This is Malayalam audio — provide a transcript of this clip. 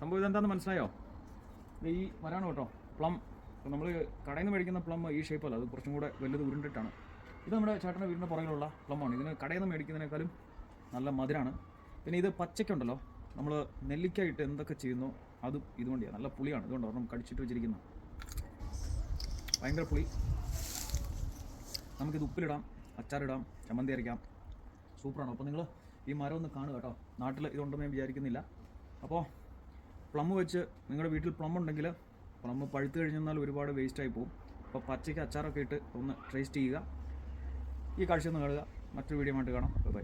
സംഭവം ഇതെന്താണെന്ന് മനസ്സിലായോ? ഈ മരാണ് കേട്ടോ പ്ലം. നമ്മൾ കടയിൽ നിന്ന് മേടിക്കുന്ന പ്ലം ഈ ഷേപ്പല്ല അത് കുറച്ചും കൂടെ വലുത് ഉരുണ്ടിട്ടാണ്. ഇത് നമ്മുടെ ചേട്ടന്റെ വീടിന്റെ പുറകിലുള്ള പ്ലമാണ് ഇതിന് കടയിൽ നിന്ന് മേടിക്കുന്നതിനേക്കാളും നല്ല മധുരമാണ് പിന്നെ ഇത് പച്ചയ്ക്കുണ്ടല്ലോ നമ്മൾ നെല്ലിക്കായിട്ട് എന്തൊക്കെ ചെയ്യുന്നു അതും ഇതുകൊണ്ടിയാണ് നല്ല പുളിയാണ് ഇതുകൊണ്ട് ഒരെണ്ണം കടിച്ചിട്ട് വെച്ചിരിക്കുന്ന. ഭയങ്കര പുളി. നമുക്കിത് ഉപ്പിലിടാം അച്ചാറിടാം ചമ്മന്തി അരയ്ക്കാം. സൂപ്പറാണ്. അപ്പോൾ നിങ്ങൾ ഈ മരം ഒന്ന് കാണുക കേട്ടോ. നാട്ടിൽ ഇതുണ്ടെന്ന് ഞാൻ വിചാരിക്കുന്നില്ല. അപ്പോൾ പ്ലം വെച്ച് നിങ്ങളുടെ വീട്ടിൽ പ്ലം ഉണ്ടെങ്കിൽ പ്ലം പഴുത്ത് കഴിഞ്ഞാൽ ഒരുപാട് വേസ്റ്റായി പോകും അപ്പോൾ പച്ചയ്ക്ക് അച്ചാറൊക്കെ ഇട്ട് ഒന്ന് ടേസ്റ്റ് ചെയ്യുക. ഈ കാഴ്ച ഒന്ന് കാണുക. മറ്റൊരു വീഡിയോ ആയിട്ട് കാണാം. ബൈ